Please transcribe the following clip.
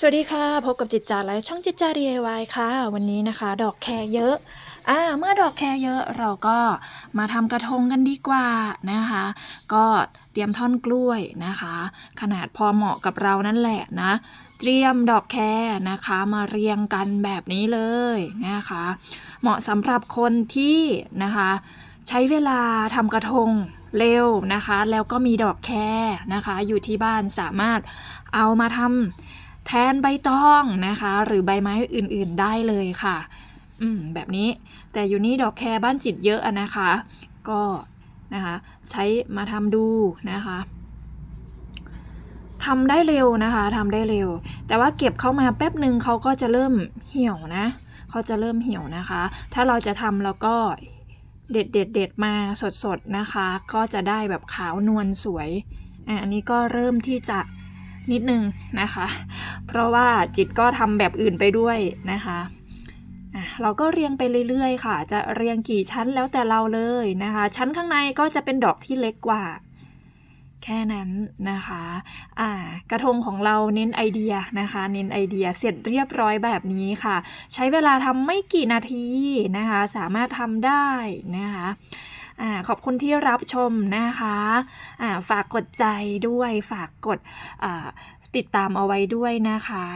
สวัสดีค่ะ พบกับจิตจาและช่องจิตจา DIY ค่ะ วันนี้นะคะ ดอกแครเยอะอ่าเมื่อดอกแครเยอะเราก็มาทำกระทงกันดีกว่านะคะ ก็เตรียมท่อนกล้วยนะคะ ขนาดพอเหมาะกับเรานั่นแหละนะ เตรียมดอกแครนะคะมาเรียงกันแบบนี้เลยนะคะ เหมาะสำหรับคนที่นะคะ ใช้เวลาทำกระทงเร็วนะคะ แล้วก็มีดอกแครนะคะ อยู่ที่บ้านสามารถเอามาทำ แทนใบตองนะคะ หรือใบไม้อื่นๆได้เลยค่ะ อืมแบบนี้แต่อยู่นี่ดอกแครบ้านจิตเยอะนะคะ ก็นะคะใช้มาทำดูนะคะทำได้เร็วนะคะทำได้เร็ว แต่ว่าเก็บเข้ามาแป๊บหนึ่งเขาก็จะเริ่มเหี่ยวนะเขาจะเริ่มเหี่ยวนะคะ ถ้าเราจะทำแล้วก็เด็ดเด็ดเด็ดมาสดๆนะคะ ก็จะได้แบบขาวนวลสวยอะอันนี้ก็เริ่มที่จะ นิดนึงนะคะ เพราะว่าจิตก็ทำแบบอื่นไปด้วยนะคะเราก็เรียงไปเรื่อยๆ ค่ะ จะเรียงกี่ชั้นแล้วแต่เราเลยนะคะ ชั้นข้างในก็จะเป็นดอกที่เล็กกว่า แค่นั้นนะคะอ่ากระทงของเราเน้นไอเดียนะคะ เน้นไอเดียเสร็จเรียบร้อยแบบนี้ค่ะ ใช้เวลาทำไม่กี่นาทีนะคะ สามารถทำได้นะคะ อขอบคุณที่รับชมนะคะาฝากกดใจด้วย ฝากกดติดตามเอาไว้ด้วยนะคะ